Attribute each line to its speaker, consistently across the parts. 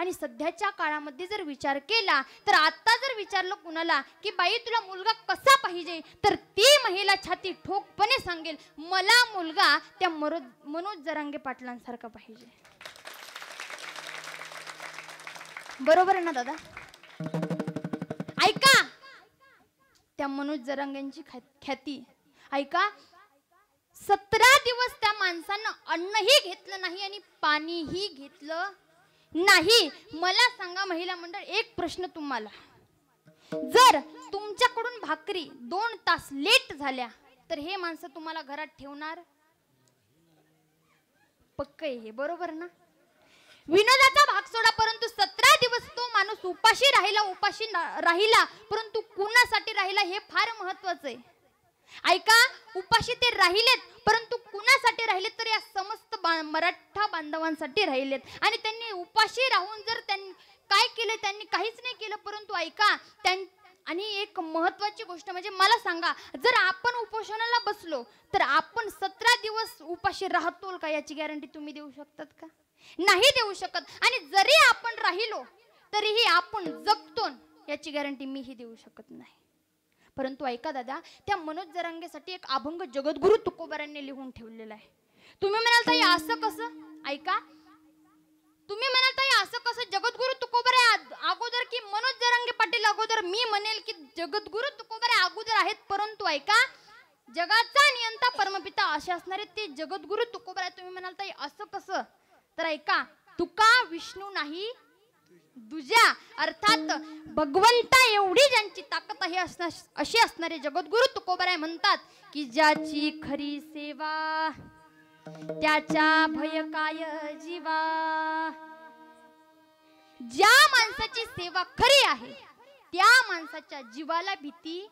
Speaker 1: आणि सध्याच्या काळामध्ये जर विचार केला तर आता जर विचारलं कुणाला की बाई तुला मुलगा कसा पाहिजे? तर ती महिला छाती ठोकपणे सांगेल मला मुलगा त्या मरो मनोज जरांगे पाटलांसारखा पाहिजे. बरोबर आहे ना दादा? ऐका! त्या मनोज जरांगेंची ख्या- ख्याती. ऐका! सतरा दिवस त्या माणसानं अन्नही घेतलं नाही आणि पाणीही घेतलं नाही मला सांगा महिला मंडळ एक प्रश्न तुम्हाला. जर तुमच्याकडून भाकरी दोन तास लेट झाल्या तर हे माणसं तुम्हाला घरात ठेवणार? पक्क आहे हे बरोबर ना? विनोदाचा भाग सोडा परंतु सतरा दिवस तो माणूस उपाशी राहिला उपाशी राहिला परंतु कुणासाठी राहिला हे फार महत्वाचं आहे. ऐका उपाशी ते राहिलेत परंतु कुणासाठी राहिलेत तर या समस्त बा- मराठा बांधवांसाठी राहिलेत. आणि त्यांनी उपाशी राहून जर त्यांनी काय केलं त्यांनी काहीच नाही केलं परंतु ऐका त्यां आणि एक महत्वाची गोष्ट म्हणजे मला सांगा जर आपण उपोषणाला बसलो तर आपण सतरा दिवस उपाशी राहतो का? याची गॅरंटी तुम्ही देऊ शकतात का? नाही देऊ शकत. आणि जरी आपण राहिलो तरीही आपण जगतो याची गॅरंटी मीही देऊ शकत नाही. परंतु ऐका दादा त्या मनोज जरांगेसाठी एक अभंग जगद्गुरु तुकोबारांनी लिहून ठेवलेला आहे. तुम्ही म्हणाल ताई असं कसं? ऐका. तुम्ही म्हणाल ताई असं कसं? जगद्गुरु तुकोबारे अगोदर की मनोज जरांगे पाटील अगोदर मी म्हणेल की जगद्गुरु तुकोबारे अगोदर आहेत परंतु ऐका जगाचा नियंता परमपिता असे असणारे ते जगद्गुरु तुकोबार आहे तुम्ही म्हणाल ताई असं कसं? तर ऐका तुका विष्णू नाही दुजा अर्थात भगवंता एवढी ज्यांची ताकद आहे असणार अशी असणारे जगद्गुरु तुकोबाराय म्हणतात की ज्याची खरी सेवा त्याच्या भय काय जीवा. ज्या माणसाची सेवा खरी आहे त्या माणसाच्या जीवाला भीती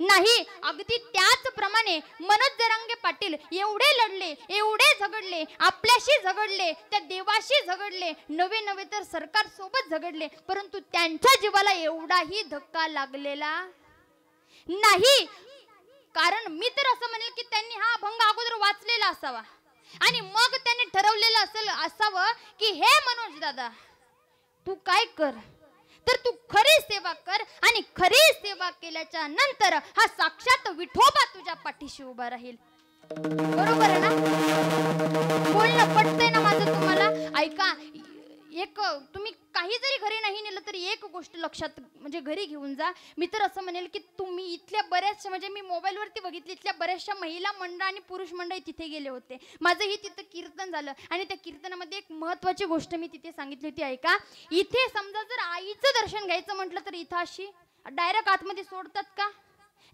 Speaker 1: नाही अगदी त्याचप्रमाणे मनोज जरांगे पाटील एवढे लढले एवढे झगडले आपल्याशी झगडले त्या देवाशी झगडले नवे नवे तर सरकार सोबत झगडले परंतु त्यांच्या जीवाला एवढाही धक्का लागलेला नाही. कारण मी तर असं म्हणेल की त्यांनी हा अभंग अगोदर वाचलेला असावा. आणि मग त्यांनी ठरवलेलं असेल असावं की हे मनोज दादा तू काय कर? तर तू खरी सेवा कर आणि खरी सेवा केल्याच्यानंतर हा साक्षात विठोबा तुझ्या पाठीशी उभा राहील. बरोबर आहे ना? बोलणं पटतंय ना माझं तुम्हाला? ऐका एक तुम्ही काही जरी घरी नाही नेलं तरी एक गोष्ट लक्षात म्हणजे घरी घेऊन जा. मी तर असं म्हणेल की तुम्ही इथल्या बऱ्याचशा म्हणजे मी मोबाईलवरती बघितली इथल्या बऱ्याचशा महिला मंडळ आणि पुरुष मंडळी तिथे गेले होते. माझंही तिथं कीर्तन झालं आणि त्या कीर्तनामध्ये एक महत्वाची गोष्ट मी तिथे सांगितली होती ऐका. इथे समजा जर आईचं दर्शन घ्यायचं म्हटलं तर इथं अशी डायरेक्ट आतमध्ये सोडतात का?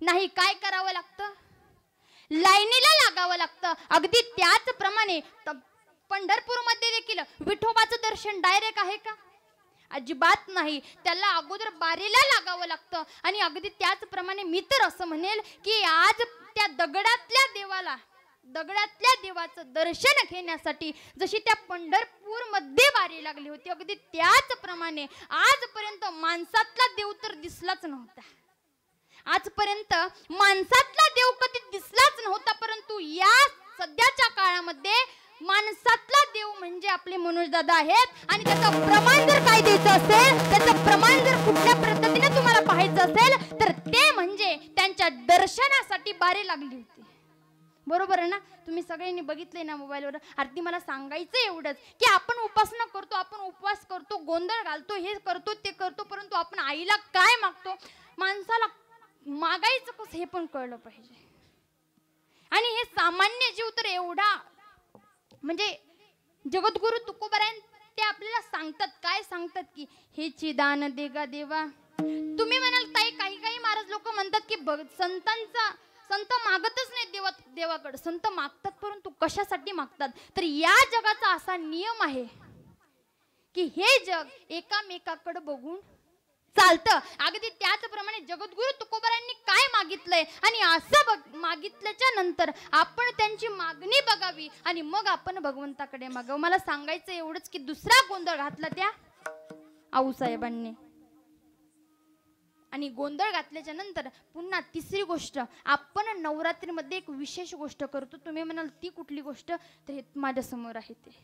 Speaker 1: नाही काय करावं लागतं? लाईनीला लागावं लागतं. अगदी त्याचप्रमाणे पंढरपूरमध्ये देखील विठोबाचं दर्शन डायरेक्ट आहे का? अजिबात नाही. त्याला अगोदर बारीला लागावं लागतं. आणि अगदी त्याचप्रमाणे मी तर असं म्हणेल की आज त्या दगडातल्या देवाला दगडातल्या देवाचं दर्शन घेण्यासाठी जशी त्या पंढरपूरमध्ये लागली होती अगदी त्याचप्रमाणे आजपर्यंत माणसातला देव तर दिसलाच नव्हता. आजपर्यंत माणसातला देव कधी दिसलाच नव्हता परंतु या सध्याच्या काळामध्ये माणसातला देव म्हणजे आपले मनोज दादा आहेत. आणि त्याचं प्रमाण जर काय द्यायचं असेल त्याचं प्रमाण जर कुठल्या पद्धतीने तुम्हाला पाहायचं असेल तर ते म्हणजे त्यांच्या दर्शनासाठी बारी लागली होती. बरोबर आहे ना? तुम्ही सगळ्यांनी बघितलंय ना मोबाईलवर? आरती मला सांगायचं एवढंच की आपण उपासना करतो आपण उपवास करतो गोंधळ घालतो हे करतो ते करतो परंतु आपण आईला काय मागतो? माणसाला मागायचं कसं हे पण कळलं पाहिजे. आणि हे सामान्य जीव तर एवढा म्हणजे जगद्गुरु तुकोबरायन ते आपल्याला सांगतात काय सांगतात की हे चिदान देगा देवा. तुम्ही म्हणाल ताई काही काही महाराज लोक म्हणतात की बघ- संतांचा संत मागतच नाही देवा देवाकडे. संत मागतात परंतु कशासाठी मागतात? तर या जगाचा असा नियम आहे की हे जग एकामेकाकडे बघून चालतं. अगदी त्याचप्रमाणे जगद्गुरु तुकोबारांनी काय मागितलंय? आणि असं बघ मागितल्याच्या नंतर आपण त्यांची मागणी बघावी आणि मग आपण भगवंताकडे मागावं. मला सांगायचं एवढंच की दुसरा गोंधळ घातला त्या आऊसाहेबांनी. आणि गोंधळ घातल्याच्या नंतर पुन्हा तिसरी गोष्ट आपण नवरात्रीमध्ये एक विशेष गोष्ट करतो. तुम्ही म्हणाल ती कुठली गोष्ट? तर हे माझ्यासमोर आहे ते.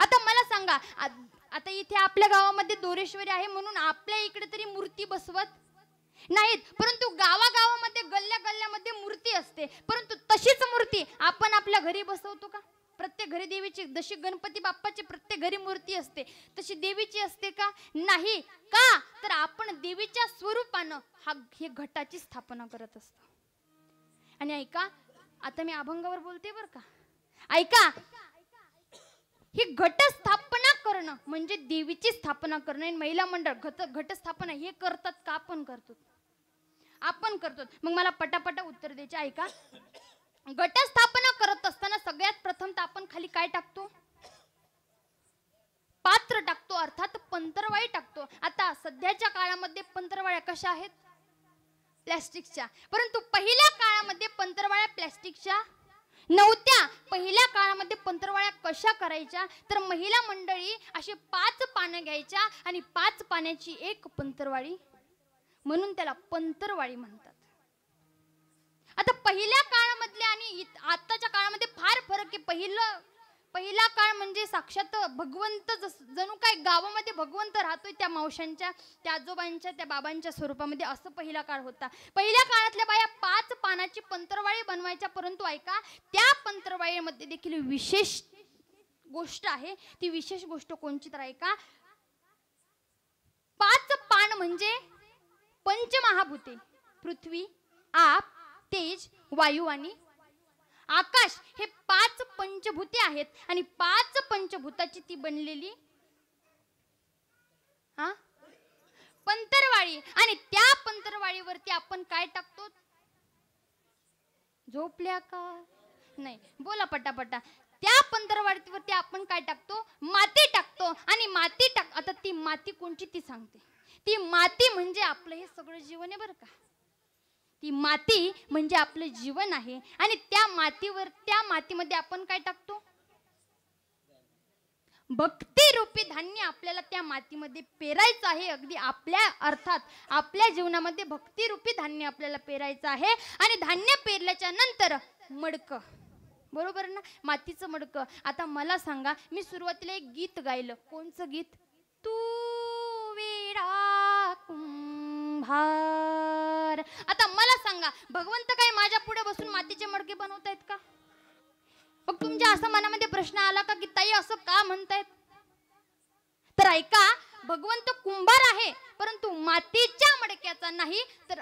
Speaker 1: आता मला सांगा आता इथे आपल्या गावामध्ये दोरेश्वरी आहे म्हणून आपल्या इकडे तरी मूर्ती बसवत नाहीत. परंतु गावागावामध्ये गल्ल्या गल्ल्यामध्ये मूर्ती असते. परंतु तशीच मूर्ती आपण आपल्या घरी बसवतो का? प्रत्येक घरी देवीची जशी गणपती बाप्पाची प्रत्येक घरी मूर्ती असते तशी देवीची असते का? नाही. का? तर आपण देवीच्या स्वरूपानं हा हे घटाची स्थापना करत असतो. आणि ऐका आता मी अभंगावर बोलते बर का? ऐका ही घटस्थापना करणं म्हणजे देवीची स्थापना करणं महिला मंडळ घट घटस्थापना हे करतात का आपण करतो? आपण करतो. मग मला पटापटा उत्तर द्यायचे ऐका गटस्थापना करत असताना सगळ्यात प्रथम तर आपण खाली काय टाकतो? पात्र टाकतो अर्थात पंतरवाळी टाकतो. आता सध्याच्या काळामध्ये पंतरवाळ्या कशा आहेत? प्लॅस्टिकच्या. परंतु पहिल्या काळामध्ये पंतरवाळ्या प्लॅस्टिकच्या नव्हत्या. पहिल्या काळामध्ये पंतरवाळ्या कशा करायच्या? तर महिला मंडळी अशी पाच पानं घ्यायच्या आणि पाच पाण्याची एक पंतरवाळी म्हणून त्याला पंतरवाळी म्हणतात. आता पहिल्या काळामधल्या आणि इत- आताच्या काळामध्ये फार फरक आहे. पहिलं पहिला काळ म्हणजे साक्षात भगवंत जस- जणू काय गावामध्ये भगवंत राहतोय त्या मावशांच्या त्या आजोबांच्या त्या बाबांच्या स्वरूपामध्ये असं पहिला काळ होता. पहिल्या काळातल्या बाया पाच पानाची पंतरवाळी बनवायच्या परंतु ऐका त्या पंतरवाळीमध्ये देखील विशेष गोष्ट आहे. ती विशेष गोष्ट कोणची तर ऐका. पाच पान म्हणजे पंचमहाभूते. पृथ्वी आप तेज वायू आणि आकाश हे पाच पंचभूते आहेत. आणि पाच पंचभूताची ती बनलेली हा? पंतरवाळी. आणि त्या पंतरवाळीवरती आपण काय टाकतो? झोपल्या का नाही बोला पटापटा. त्या पंतरवाडीवरती आपण काय टाकतो? माती टाकतो. आणि माती टाक आता ती माती कोणची ती सांगते. ती माती म्हणजे आपलं हे सगळं जीवन आहे बरं का. ती माती म्हणजे आपलं जीवन आहे. आणि मातीवर त्या मातीमध्ये आपण काय टाकतो? भक्ती रूपी धान्य आपल्याला त्या मातीमध्ये पेरायचं आहे. अगदी आपल्या अर्थात आपल्या जीवनामध्ये भक्ती रूपी धान्य आपल्याला पेरायचं आहे. आणि धान्य पेरल्याच्या नंतर मडक. बरोबर ना? मातीचं मडक. आता मला सांगा मी सुरुवातीला एक गीत गायलं. कोणचं गीत? तू विडा तर. आता मला सांगा भगवंत काय माझ्या पुढे बसून मातीचे मडके बनवतायत का? मग तुमच्या असं मनामध्ये प्रश्न आला का की ताई असं का म्हणतायत? तर ऐका भगवंत कुंभार आहे परंतु मातीच्या मडक्याचा नाही तर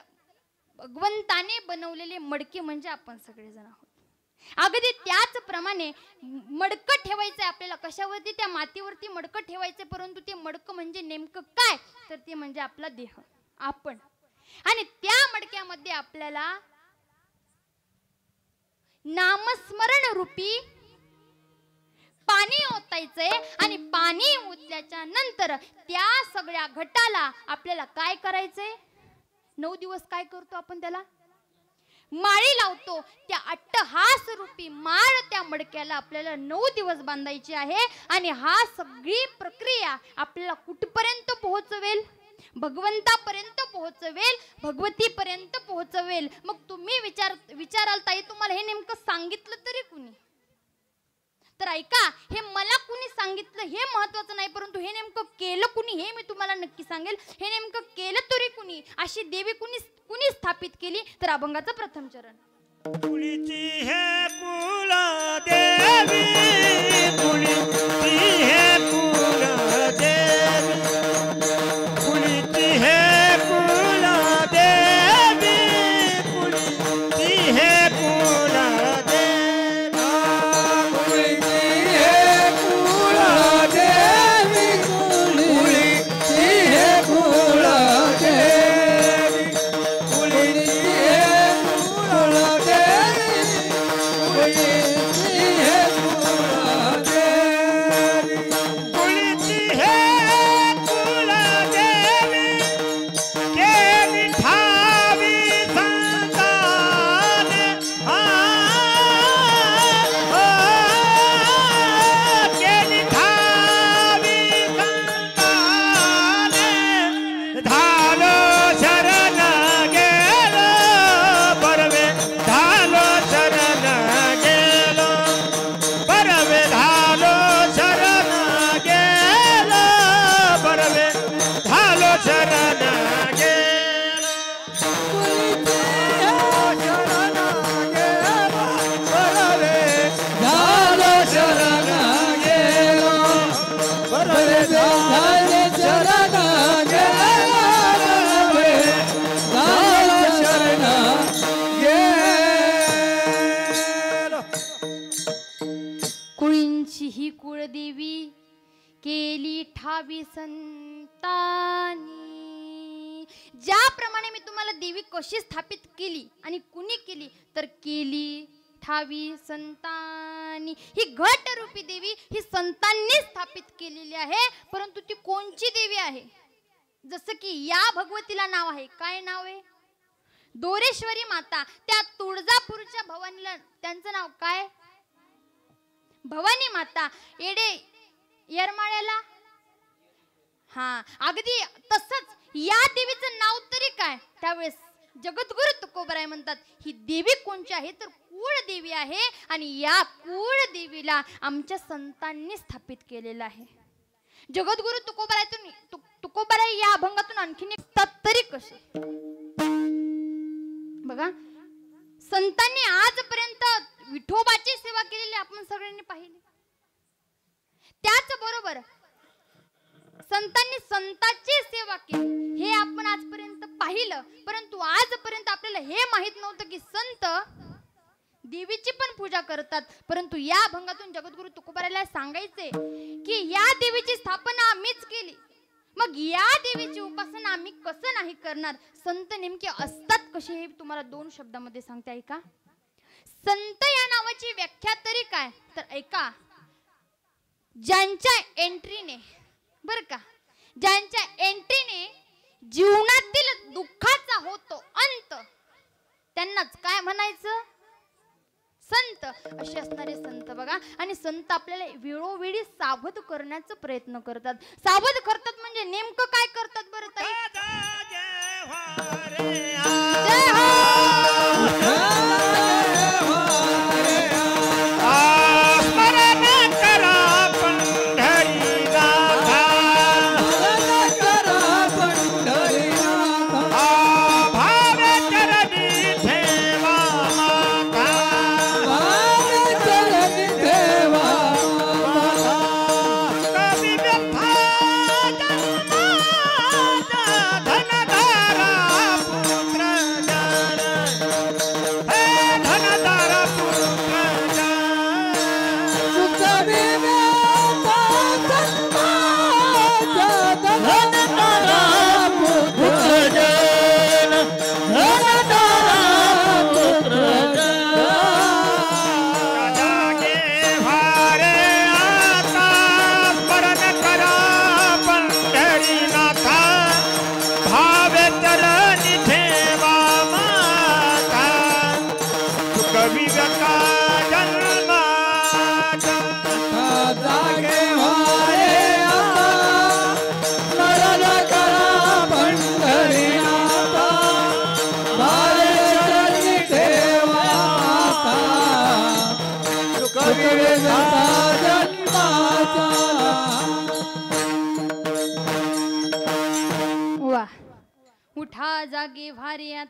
Speaker 1: भगवंताने बनवलेले मडके म्हणजे आपण सगळेजण आहोत. अगदी त्याचप्रमाणे मडकं ठेवायचंय आपल्याला कशावरती? त्या मातीवरती मडकं ठेवायचंय परंतु ते मडकं म्हणजे नेमकं काय? तर ते म्हणजे आपला देह आपण. आणि त्या मडक्यामध्ये आपल्याला नामस्मरण रूपी पाणी ओतायचंय आणि पाणी ओतल्याच्या नंतर त्या सगळ्या घटाला आपल्याला काय करायचंय? नऊ दिवस काय करतो आपण त्याला? माळी लावतो. त्या अट्टहास रूपी माळ त्या मडक्याला आपल्याला नऊ दिवस बांधायची आहे आणि हा सगळी प्रक्रिया आपल्याला कुठपर्यंत पोहोचवेल? भगवंतापर्यंत पोहोचवेल भगवतीपर्यंत पोहोचवेल. मग तुम्ही विचार विचाराल ताई तुम्हाला हे नेमकं सांगितलं तरी कुणी? तर ऐका हे मला कुणी सांगितलं हे महत्वाचं नाही परंतु हे नेमकं केलं कुणी हे मी तुम्हाला नक्की सांगेल. हे नेमकं केलं तरी कुणी? अशी देवी कुणी कुणी स्थापित केली? तर अभंगाचं प्रथम चरण.
Speaker 2: कुणीची हे कुला देवी
Speaker 1: कुणी ठावी संतानी ज्याप्रमाणे मी तुम्हाला देवी कशी स्थापित केली आणि कुणी केली तर केली ठावी संतानी ही घट रूपी देवी ही संतांनी स्थापित केलेली आहे परंतु ती कोणची देवी आहे? जसं की या भगवतीला नाव आहे. काय नाव आहे? दोरेश्वरी माता. त्या तुळजापूरच्या भवानीला त्यांचं नाव काय? भवानी माता. येडे येरमाळ्याला? हा अगदी तसंच. या देवीचं नाव तरी काय? त्यावेळेस जगद्गुरु तुकोबराय म्हणतात ही देवी कोणची आहे? तर कुळ देवी आहे आणि या कुळ देवीला आमच्या संतांनी स्थापित केलेलं आहे. जगद्गुरु तुकोबरायतून तु- तुकोबराय या अभंगातून आणखीन एक तरी कसे? बघा संतांनी आजपर्यंत विठोबाची सेवा केलेली आपण सगळ्यांनी पाहिली. त्याच बरोबर संतांनी संतांची सेवा केली. हे आपण आजपर्यंत पाहिलं. परंतु आजपर्यंत आपल्याला हे माहीत नव्हतं की संत देवीची पण पूजा करतात. परंतु या भंगातून जगद्गुरु तुकोबाराला सांगायचे की या देवीची स्थापना आम्हीच केली. मग या देवीची उपासना आम्ही कसं नाही करणार? संत नेमके असतात कसे हे तुम्हाला दोन शब्दामध्ये सांगते ऐका. संत या नावाची व्याख्या तरी काय? तर ऐका. ज्यांच्या एंट्रीने बर का? ज्यांच्या एंट्रीने जीवनातील दुःखाचा होतो अंत त्यांनाच काय म्हणायचं? संत. असे असणारे संत बघा. आणि संत आपल्याला वेळोवेळी सावध करण्याचा प्रयत्न करतात. सावध करतात म्हणजे नेमकं काय करतात बरं ताई?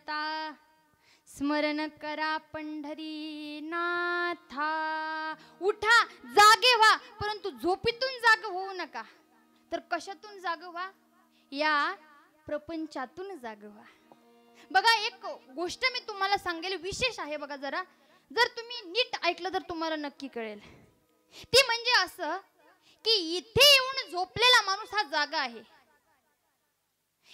Speaker 2: भारी स्मरण करा
Speaker 1: पंढरी नाथा उठा जागे व्हा परंतु झोपीतून जाग होऊ नका. तर कशातून जाग व्हा? या प्रपंचातून जाग व्हा. बघा एक गोष्ट मी तुम्हाला सांगेल विशेष आहे बघा जरा. जर तुम्ही नीट ऐकलं तर तुम्हाला नक्की कळेल. ती म्हणजे असं की इथे येऊन झोपलेला माणूस हा जागा आहे.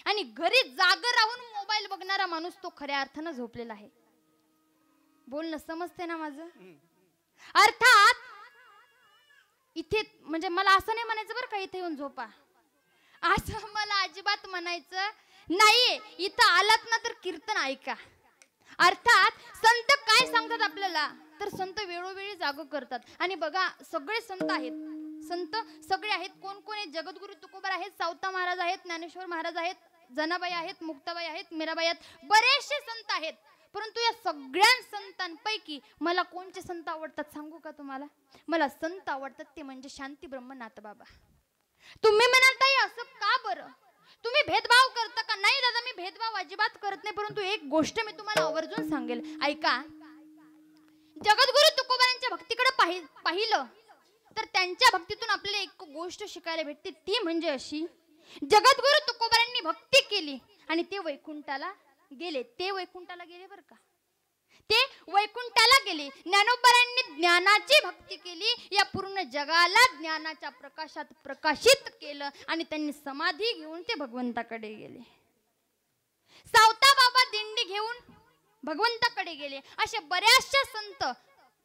Speaker 1: आणि घरी जाग राहून मोबाईल बघणारा माणूस तो खऱ्या अर्थानं झोपलेला आहे. बोलणं समजते ना माझं? अर्थात इथे म्हणजे मला असं नाही म्हणायचं बरं का इथे येऊन झोपा. असं मला अजिबात म्हणायचं नाही इथं आलात ना तर कीर्तन ऐका. अर्थात संत काय सांगतात आपल्याला? तर संत वेळोवेळी जाग करतात. आणि बघा सगळे संत आहेत. संत सगळे आहेत. कोण कोण आहेत? जगद्गुरु तुकोबार आहेत सावता महाराज आहेत ज्ञानेश्वर महाराज आहेत जनाबाई आहेत मुक्ताबाई आहेत मीराबाई आहेत. बरेचसे संत आहेत. परंतु या सगळ्या संतांपैकी मला कोणते संत आवडतात सांगू का तुम्हाला? मला संत आवडतात ते म्हणजे शांती ब्रह्मनाथ बाबा. तुम्ही म्हणाल ताई असं का बरं? तुम्ही भेदभाव करता का? नाही दादा मी भेदभाव अजिबात करत नाही. परंतु एक गोष्ट मी तुम्हाला आवर्जून सांगेल. ऐका. जगद्गुरु तुकोबारांच्या भक्तीकडे पाहि पाहिलं. तर त्यांच्या भक्तीतून आपल्याला एक गोष्ट शिकायला भेटते. ती म्हणजे अशी जगद्गुरु तुकोबारांनी भक्ती केली आणि ते वैकुंठाला गेले. ते वैकुंठाला गेले बरं का? ते वैकुंठाला गेले. ज्ञानोबारांनी ज्ञानाची भक्ती केली. या पूर्ण जगाला ज्ञानाच्या प्रकाशात प्रकाशित केलं आणि त्यांनी समाधी घेऊन ते भगवंताकडे गेले. सावता बाबा दिंडी घेऊन भगवंताकडे गेले. असे बऱ्याचशा संत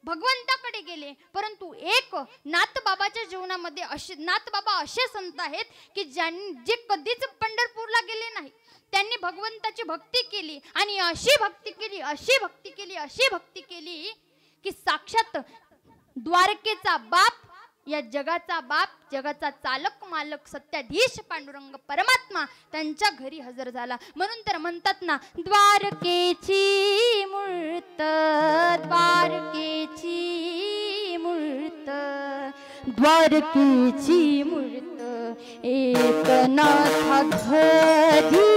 Speaker 1: भगवंताकडे गेले. परंतु एक नाथबाबाच्या जीवनामध्ये असे नाथबाबा असे संत आहेत की ज्यांनी जे कधीच पंढरपूरला गेले नाही. त्यांनी भगवंताची भक्ती केली आणि अशी भक्ती केली अशी भक्ती केली अशी भक्ती केली की साक्षात द्वारकेचा बाप या जगाचा बाप जगाचा चालक मालक सत्याधीश पांडुरंग परमात्मा त्यांच्या घरी हजर झाला. म्हणून तर म्हणतात ना द्वारकेची मूर्त द्वारकेची मूर्त द्वारकेची मूर्त एकनाथा घरी.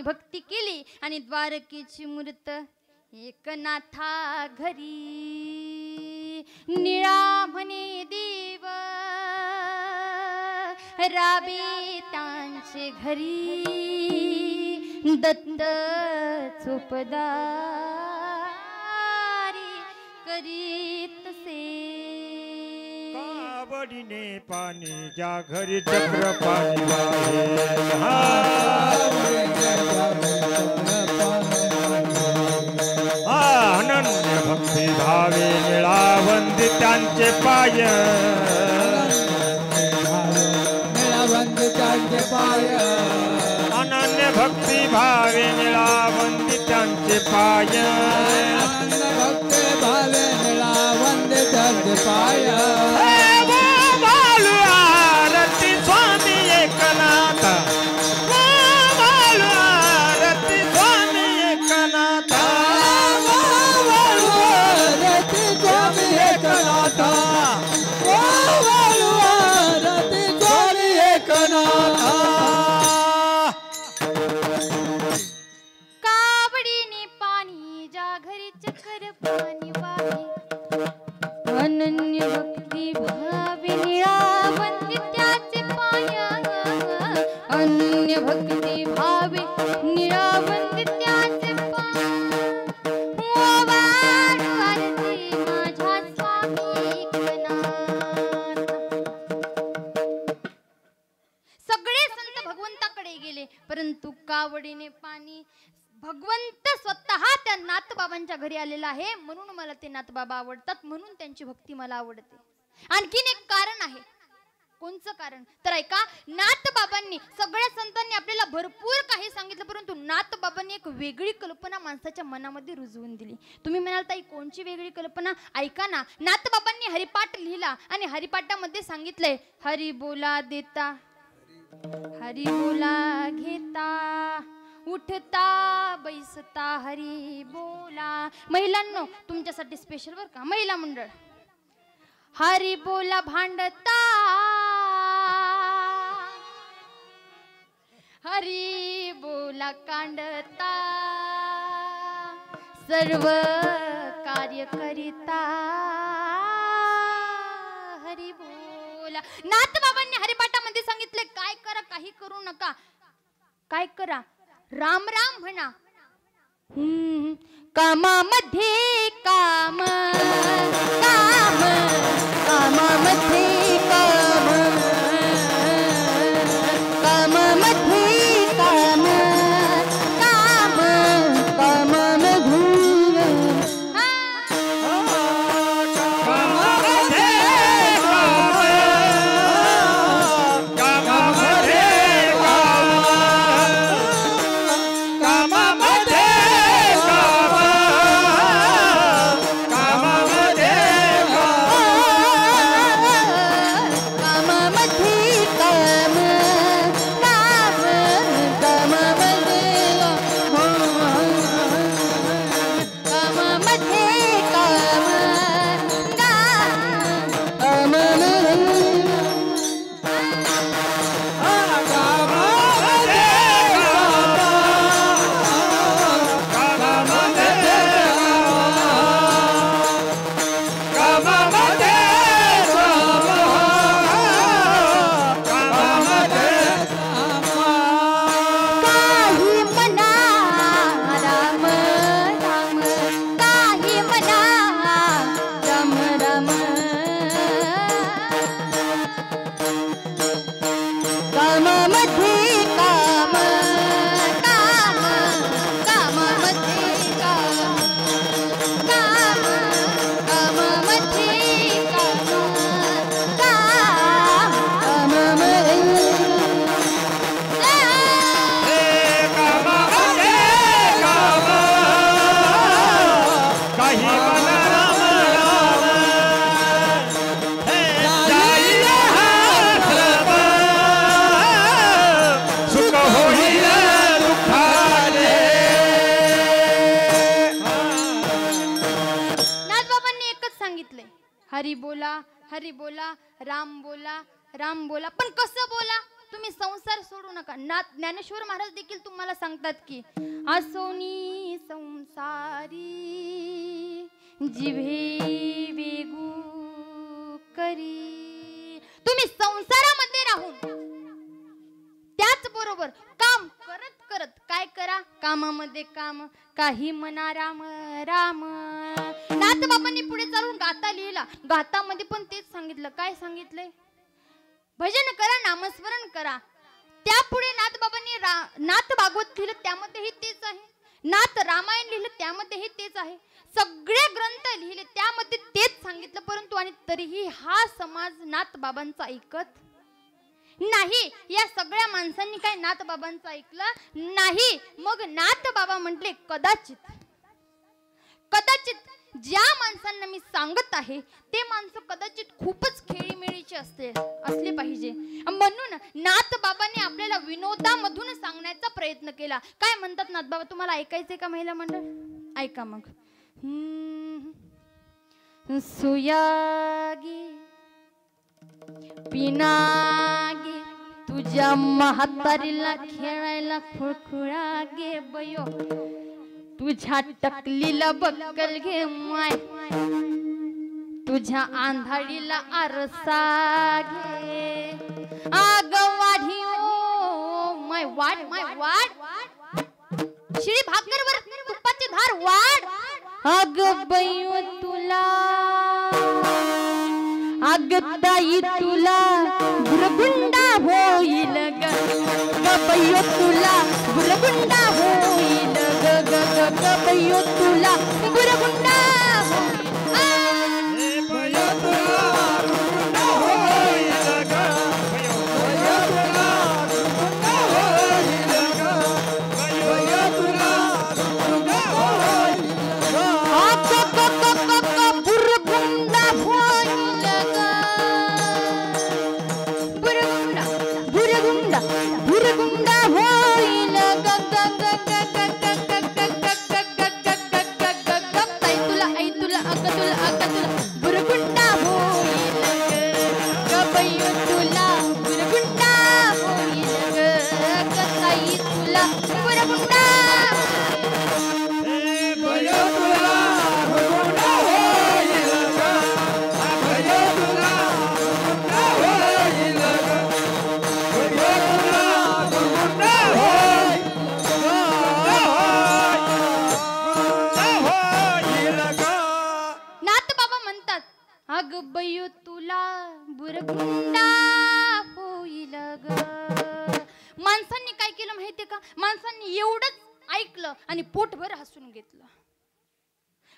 Speaker 1: नाथ भक्ती केली आणि द्वारकेची मूर्त एकनाथा घरी. निळा म्हणे देव राबे त्यांचे घरी. दत्त चोपदारी करीत से
Speaker 2: कावडीने पाणी ज्या घरी चक्र पाणी. अनन्य भक्ती भावे निळावंदी त्यांचे पाय.
Speaker 3: निळावंत त्यांचे पाय.
Speaker 2: अनन्य भक्ती भावे निळावंदी त्यांचे पाय.
Speaker 3: भक्त भावे निळावंत त्यांचे पाय.
Speaker 1: म्हणून मला आवडतात म्हणून त्यांची भक्ती मला आवडते. आणखीन एक कारण आहे. कोणचं कारण? तर ऐका नाथबाबांनी सगळ्या संतांनी आपल्याला भरपूर काही सांगितलं परंतु नाथ बाबांनी एक वेगळी कल्पना माणसाच्या मनामध्ये रुजवून दिली. तुम्ही म्हणाल ताई कोणची वेगळी कल्पना? ऐका ना बाबांनी हरिपाठ लिहिला आणि हरिपाठामध्ये सांगितलंय हरी बोला देता हरी बोला घेता उठता बैसता हरी बोला. महिलांनो तुमच्यासाठी स्पेशल बर का महिला मंडळ. हरी बोला भांडता. हरी बोला कांडता. सर्व कार्य करिता. हरी बोला. नाथबाबांनी हरिपाठामध्ये सांगितले काय करा काही करू नका. काय करा? राम राम म्हणा. कामामध्ये काम हरी बोला राम बोला राम बोला. पण कसं बोला? तुम्ही संसार सोडू नका. ना ज्ञानेश्वर महाराज देखील तुम्हाला सांगतात की असोनी संसारी जिभे वेगू करी. तुम्ही संसारामध्ये राहून त्याचबरोबर काम करत करत काय करा? कामामध्ये काम काही म्हणा राम राम. नाथबाबांनी पुढे चालून गाता लिहिला. गातामध्ये पण तेच सांगितलं. काय सांगितलंय? भजन करा नामस्मरण करा. त्यापुढे नाथबाबांनी रा- नाथ भागवत लिहिलं त्यामध्येही तेच आहे. नाथ रामायण लिहिलं त्यामध्येही तेच आहे. सगळे ग्रंथ लिहिले त्यामध्ये तेच सांगितलं परंतु आणि तरीही हा समाज नाथ बाबांचा ऐकत नाही या सगळ्या माणसांनी काय नाथ बाबांचं ऐकलं? नाही. मग नाथ बाबा म्हटले कदाचित कदाचित ज्या माणसांना मी सांगत आहे ते माणसं कदाचित खूपच खेळीमेळीचे असते असले पाहिजे. म्हणून नाथ बाबाने आपल्याला विनोदामधून सांगण्याचा प्रयत्न केला. काय म्हणतात नाथ बाबा तुम्हाला ऐकायचंय का महिला मंडळ? ऐका मग. हम्म. पिना पिनागे तुझ्या म्हातारीला खेळायला खुळखुळा गे बयो. तुझ्या टकलीला बक्कल घे माय. तुझ्या आंधळीला आरसा घे. आग वाढी ओ माय वाट माय वाट. श्री भाकरवर तुपाची धार वाढ. अग बयो तुला आगताई तुला गुरगुंडा होईल गपयो तुला गुरगुंडा होईल ग गपयो तुला गुरगुंडा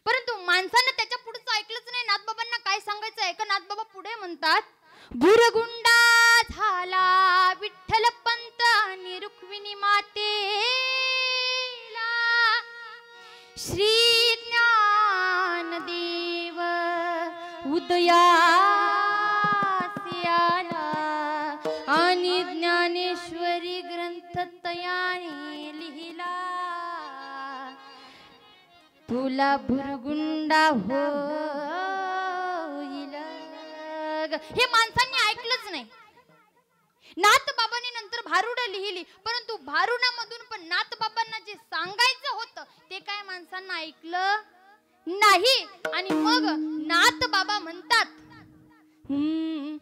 Speaker 1: परंतु माणसानं त्याच्या पुढचं ऐकलंच नाही. नाथबाबांना काय सांगायचं? आहे का नाथबाबा पुढे म्हणतात भुरगुंडा झाला विठ्ठल पंत आणि रुक्मिणी मातेला. श्री ज्ञानदेव देव आला आणि ज्ञानेश्वरी ग्रंथ तयारी तुला भुरगुंडा होईल. हे माणसांनी ऐकलंच नाही. नाथ बाबांनी नंतर भारुड लिहिली परंतु भारुडामधून पण नाथ बाबांना जे सांगायचं होतं ते काय माणसांना ऐकलं नाही. आणि मग नाथ बाबा म्हणतात "हम्म,